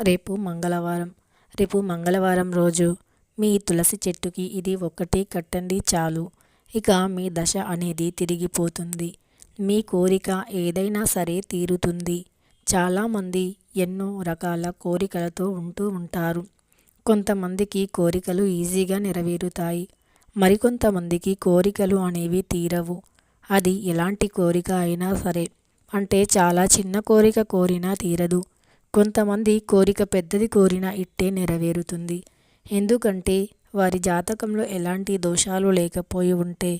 రేపు మంగళవారం. రేపు మంగళవారం రోజు మీ తులసి చెట్టుకి ఇది ఒకటి కట్టండి చాలు. ఇక మీ దశ అనేది తిరిగిపోతుంది. మీ కోరిక ఏదైనా సరే తీరుతుంది. చాలామంది ఎన్నో రకాల కోరికలతో ఉంటూ ఉంటారు. కొంతమందికి కోరికలు ఈజీగా నెరవేరుతాయి. మరికొంతమందికి కోరికలు అనేవి తీరవు. అది ఎలాంటి కోరిక అయినా సరే. అంటే చాలా చిన్న కోరిక కోరినా తీరదు. కొంతమంది కోరిక పెద్దది కోరిన ఇట్టే నెరవేరుతుంది. ఎందుకంటే వారి జాతకంలో ఎలాంటి దోషాలు లేకపోయి ఉంటే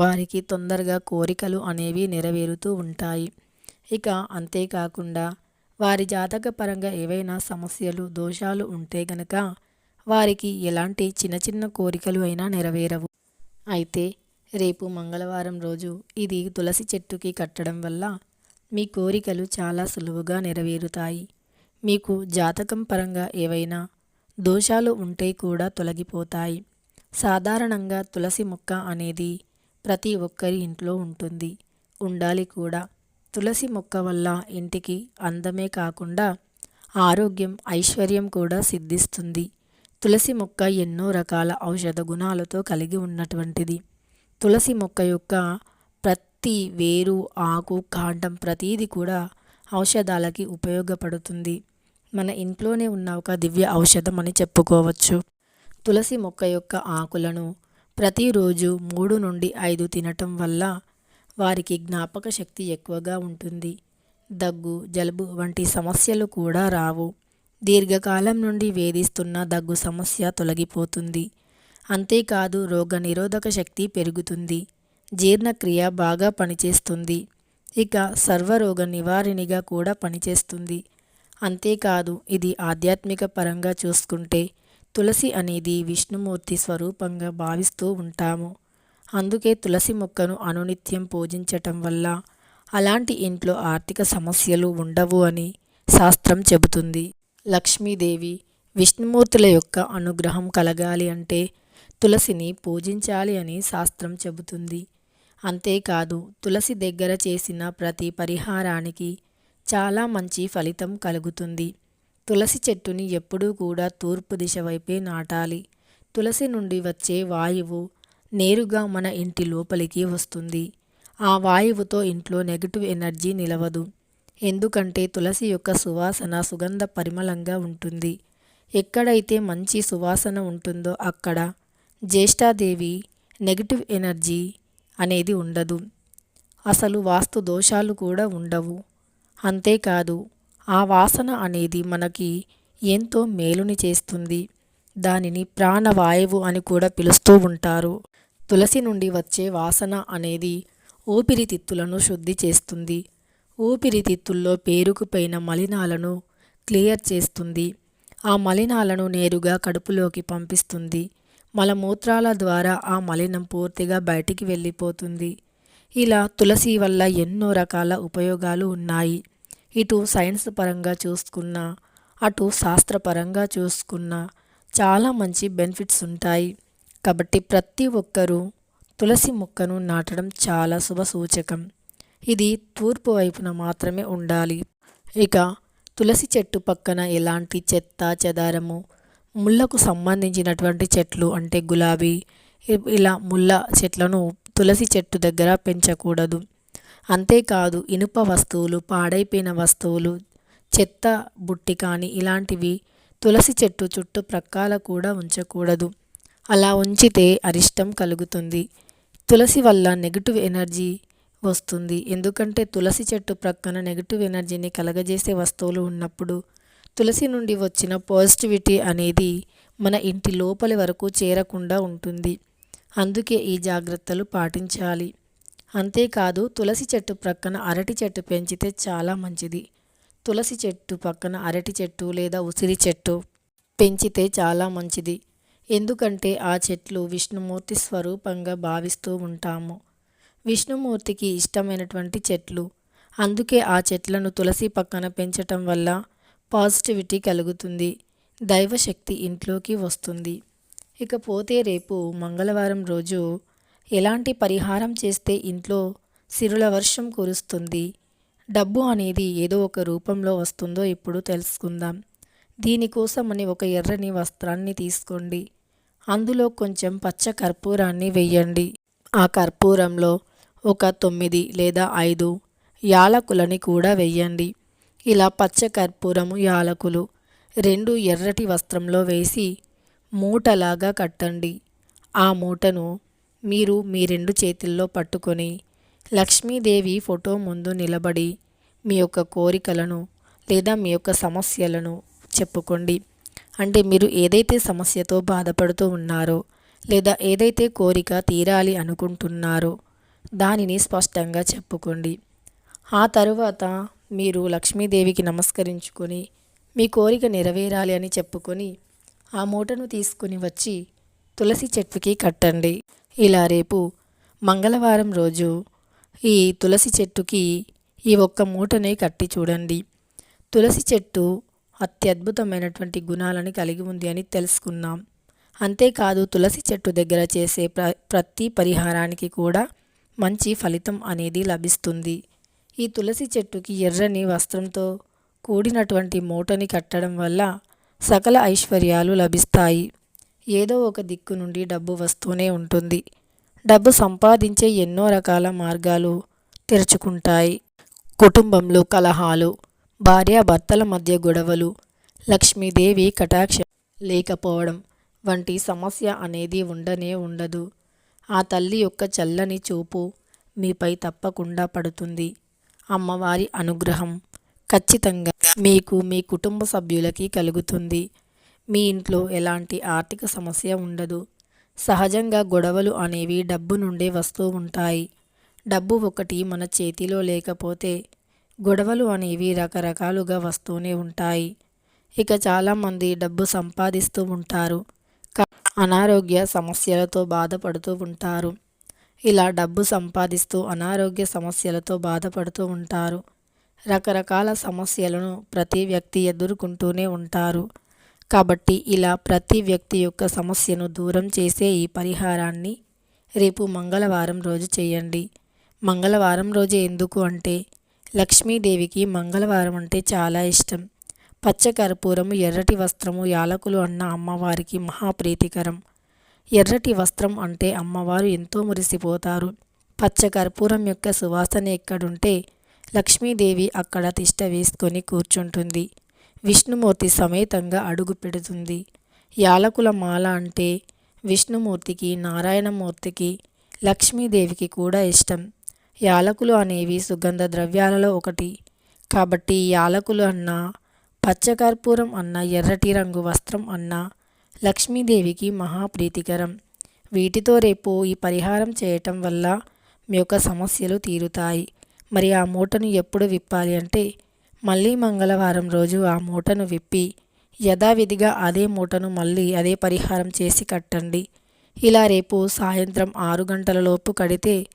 వారికి తొందరగా కోరికలు అనేవి నెరవేరుతూ ఉంటాయి. ఇక అంతేకాకుండా వారి జాతక పరంగా ఏవైనా సమస్యలు దోషాలు ఉంటే గనక వారికి ఎలాంటి చిన్న చిన్న కోరికలు అయినా నెరవేరవు. అయితే రేపు మంగళవారం రోజు ఇది తులసి చెట్టుకి కట్టడం వల్ల మీ కోరికలు చాలా సులువుగా నెరవేరుతాయి. మీకు జాతకం పరంగా ఏవైనా దోషాలు ఉంటే కూడా తొలగిపోతాయి. సాధారణంగా తులసి మొక్క అనేది ప్రతి ఒక్కరి ఇంట్లో ఉంటుంది. ఉండాలి కూడా. తులసి మొక్క వల్ల ఇంటికి అందమే కాకుండా ఆరోగ్యం ఐశ్వర్యం కూడా సిద్ధిస్తుంది. తులసి మొక్క ఎన్నో రకాల ఔషధ గుణాలతో కలిగి ఉన్నటువంటిది. తులసి మొక్క యొక్క ప్రతి వేరు ఆకు కాండం ప్రతీది కూడా ఔషధాలకి ఉపయోగపడుతుంది. మన ఇంట్లోనే ఉన్న ఒక దివ్య ఔషధం అని చెప్పుకోవచ్చు. తులసి మొక్క యొక్క ఆకులను ప్రతిరోజు మూడు నుండి ఐదు తినటం వల్ల వారికి జ్ఞాపక శక్తి ఎక్కువగా ఉంటుంది. దగ్గు జలుబు వంటి సమస్యలు కూడా రావు. దీర్ఘకాలం నుండి వేధిస్తున్న దగ్గు సమస్య తొలగిపోతుంది. అంతేకాదు రోగ నిరోధక శక్తి పెరుగుతుంది. జీర్ణక్రియ బాగా పనిచేస్తుంది. ఇక సర్వరోగ నివారిణిగా కూడా పనిచేస్తుంది. అంతేకాదు ఇది ఆధ్యాత్మిక పరంగా చూసుకుంటే తులసి అనేది విష్ణుమూర్తి స్వరూపంగా భావిస్తూ ఉంటాము. అందుకే తులసి మొక్కను అనునిత్యం పూజించటం వల్ల అలాంటి ఇంట్లో ఆర్థిక సమస్యలు ఉండవు అని శాస్త్రం చెబుతుంది. లక్ష్మీదేవి విష్ణుమూర్తుల యొక్క అనుగ్రహం కలగాలి అంటే తులసిని పూజించాలి అని శాస్త్రం చెబుతుంది. అంతేకాదు తులసి దగ్గర చేసిన ప్రతి పరిహారానికి చాలా మంచి ఫలితం కలుగుతుంది. తులసి చెట్టుని ఎప్పుడూ కూడా తూర్పు దిశ వైపే నాటాలి. తులసి నుండి వచ్చే వాయువు నేరుగా మన ఇంటి లోపలికి వస్తుంది. ఆ వాయువుతో ఇంట్లో నెగటివ్ ఎనర్జీ నిలవదు. ఎందుకంటే తులసి యొక్క సువాసన సుగంధ పరిమళంగా ఉంటుంది. ఎక్కడైతే మంచి సువాసన ఉంటుందో అక్కడ జ్యేష్ఠాదేవి నెగిటివ్ ఎనర్జీ అనేది ఉండదు. అసలు వాస్తు దోషాలు కూడా ఉండవు. అంతేకాదు ఆ వాసన అనేది మనకి ఎంతో మేలుని చేస్తుంది. దానిని ప్రాణవాయువు అని కూడా పిలుస్తూ ఉంటారు. తులసి నుండి వచ్చే వాసన అనేది ఊపిరితిత్తులను శుద్ధి చేస్తుంది. ఊపిరితిత్తుల్లో పేరుకుపోయిన మలినాలను క్లియర్ చేస్తుంది. ఆ మలినాలను నేరుగా కడుపులోకి పంపిస్తుంది. మలమూత్రాల ద్వారా ఆ మలినం పూర్తిగా బయటికి వెళ్ళిపోతుంది. ఇలా తులసి వల్ల ఎన్నో రకాల ఉపయోగాలు ఉన్నాయి. ఇటు సైన్స్ పరంగా చూసుకున్నా అటు శాస్త్రపరంగా చూసుకున్నా చాలా మంచి బెనిఫిట్స్ ఉంటాయి. కాబట్టి ప్రతి ఒక్కరూ తులసి మొక్కను నాటడం చాలా శుభ సూచకం. ఇది తూర్పు వైపున మాత్రమే ఉండాలి. ఇక తులసి చెట్టు పక్కన ఎలాంటి చెత్త చెదారము ముళ్ళకు సంబంధించినటువంటి చెట్లు అంటే గులాబీ ఇలా ముళ్ళ చెట్లను తులసి చెట్టు దగ్గర పెంచకూడదు. అంతేకాదు ఇనుప వస్తువులు పాడైపోయిన వస్తువులు చెత్త బుట్టి కానీ ఇలాంటివి తులసి చెట్టు చుట్టూ ప్రక్కల కూడా ఉంచకూడదు. అలా ఉంచితే అరిష్టం కలుగుతుంది. తులసి వల్ల నెగిటివ్ ఎనర్జీ వస్తుంది. ఎందుకంటే తులసి చెట్టు ప్రక్కన నెగిటివ్ ఎనర్జీని కలగజేసే వస్తువులు ఉన్నప్పుడు తులసి నుండి వచ్చిన పాజిటివిటీ అనేది మన ఇంటి లోపలి వరకు చేరకుండా ఉంటుంది. అందుకే ఈ జాగ్రత్తలు పాటించాలి. అంతేకాదు తులసి చెట్టు ప్రక్కన అరటి చెట్టు పెంచితే చాలా మంచిది. తులసి చెట్టు పక్కన అరటి చెట్టు లేదా ఉసిరి చెట్టు పెంచితే చాలా మంచిది. ఎందుకంటే ఆ చెట్లు విష్ణుమూర్తి స్వరూపంగా భావిస్తూ ఉంటాము. విష్ణుమూర్తికి ఇష్టమైనటువంటి చెట్లు. అందుకే ఆ చెట్లను తులసి పక్కన పెంచటం వల్ల పాజిటివిటీ కలుగుతుంది. దైవశక్తి ఇంట్లోకి వస్తుంది. ఇకపోతే రేపు మంగళవారం రోజు ఎలాంటి పరిహారం చేస్తే ఇంట్లో సిరుల వర్షం కురుస్తుంది? డబ్బు అనేది ఏదో ఒక రూపంలో వస్తుందో ఇప్పుడు తెలుసుకుందాం. దీనికోసం అని ఒక ఎర్రని వస్త్రాన్ని తీసుకోండి. అందులో కొంచెం పచ్చ కర్పూరాన్ని వెయ్యండి. ఆ కర్పూరంలో ఒక తొమ్మిది లేదా ఐదు యాలకులని కూడా వెయ్యండి. ఇలా పచ్చ కర్పూరము యాలకులు రెండు ఎర్రటి వస్త్రంలో వేసి మూటలాగా కట్టండి. ఆ మూటను మీరు మీ రెండు చేతుల్లో పట్టుకొని లక్ష్మీదేవి ఫోటో ముందు నిలబడి మీ యొక్క కోరికలను లేదా మీ యొక్క సమస్యలను చెప్పుకోండి. అంటే మీరు ఏదైతే సమస్యతో బాధపడుతూ ఉన్నారో లేదా ఏదైతే కోరిక తీరాలి అనుకుంటున్నారో దానిని స్పష్టంగా చెప్పుకోండి. ఆ తరువాత మీరు లక్ష్మీదేవికి నమస్కరించుకొని మీ కోరిక నెరవేరాలి అని చెప్పుకొని ఆ మూటను తీసుకుని వచ్చి తులసి చెట్టుకి కట్టండి. ఇలా రేపు మంగళవారం రోజు ఈ తులసి చెట్టుకి ఈ ఒక్క మూటనే కట్టి చూడండి. తులసి చెట్టు అత్యద్భుతమైనటువంటి గుణాలను కలిగి ఉంది అని తెలుసుకున్నాం. అంతేకాదు తులసి చెట్టు దగ్గర చేసే ప్ర ప్రతి పరిహారానికి కూడా మంచి ఫలితం అనేది లభిస్తుంది. ఈ తులసి చెట్టుకి ఎర్రని వస్త్రంతో కూడినటువంటి మూటని కట్టడం వల్ల సకల ఐశ్వర్యాలు లభిస్తాయి. ఏదో ఒక దిక్కు నుండి డబ్బు వస్తూనే ఉంటుంది. డబ్బు సంపాదించే ఎన్నో రకాల మార్గాలు తెరుచుకుంటాయి. కుటుంబంలో కలహాలు భార్యాభర్తల మధ్య గొడవలు లక్ష్మీదేవి కటాక్ష లేకపోవడం వంటి సమస్య అనేది ఉండనే ఉండదు. ఆ తల్లి యొక్క చల్లని చూపు మీపై తప్పకుండా పడుతుంది. అమ్మవారి అనుగ్రహం ఖచ్చితంగా మీకు మీ కుటుంబ సభ్యులకి కలుగుతుంది. మీ ఇంట్లో ఎలాంటి ఆర్థిక సమస్య ఉండదు. సహజంగా గొడవలు అనేవి డబ్బు నుండే వస్తూ ఉంటాయి. డబ్బు ఒకటి మన చేతిలో లేకపోతే గొడవలు అనేవి రకరకాలుగా వస్తూనే ఉంటాయి. ఇక చాలామంది డబ్బు సంపాదిస్తూ ఉంటారు. అనారోగ్య సమస్యలతో బాధపడుతూ ఉంటారు. ఇలా డబ్బు సంపాదిస్తూ అనారోగ్య సమస్యలతో బాధపడుతూ ఉంటారు. రకరకాల సమస్యలను ప్రతి వ్యక్తి ఎదుర్కొంటూనే ఉంటారు. కాబట్టి ఇలా ప్రతి వ్యక్తి యొక్క సమస్యను దూరం చేసే ఈ పరిహారాన్ని రేపు మంగళవారం రోజు చేయండి. మంగళవారం రోజు ఎందుకు అంటే లక్ష్మీదేవికి మంగళవారం అంటే చాలా ఇష్టం. పచ్చకర్పూరము ఎర్రటి వస్త్రము యాలకులు అన్న అమ్మవారికి మహాప్రీతికరం ఎర్రటి వస్త్రం అంటే అమ్మవారు ఎంతో మురిసిపోతారు. పచ్చకర్పూరం యొక్క సువాసన ఎక్కడుంటే లక్ష్మీదేవి అక్కడ తిష్ట వేసుకొని కూర్చుంటుంది. విష్ణుమూర్తి సమేతంగా అడుగు పెడుతుంది. యాలకుల మాల అంటే విష్ణుమూర్తికి నారాయణమూర్తికి లక్ష్మీదేవికి కూడా ఇష్టం. యాలకులు అనేవి సుగంధ ద్రవ్యాలలో ఒకటి. కాబట్టి యాలకులు అన్న పచ్చకర్పూరం అన్న ఎర్రటి రంగు వస్త్రం అన్నా లక్ష్మీదేవికి మహాప్రీతికరం. వీటితో రేపు ఈ పరిహారం చేయటం వల్ల మీ యొక్క సమస్యలు తీరుతాయి. మరి ఆ మూటను ఎప్పుడు విప్పాలి అంటే మళ్ళీ మంగళవారం రోజు ఆ మూటను విప్పి యథావిధిగా అదే మూటను మళ్ళీ అదే పరిహారం చేసి కట్టండి. ఇలా రేపు సాయంత్రం ఆరు గంటల లోపు కడితే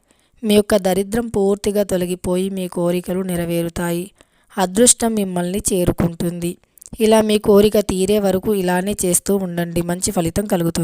మీ యొక్క దరిద్రం పూర్తిగా తొలగిపోయి మీ కోరికలు నెరవేరుతాయి. అదృష్టం మిమ్మల్ని చేరుకుంటుంది. ఇలా మీ కోరిక తీరే వరకు ఇలానే చేస్తూ ఉండండి. మంచి ఫలితం కలుగుతుంది.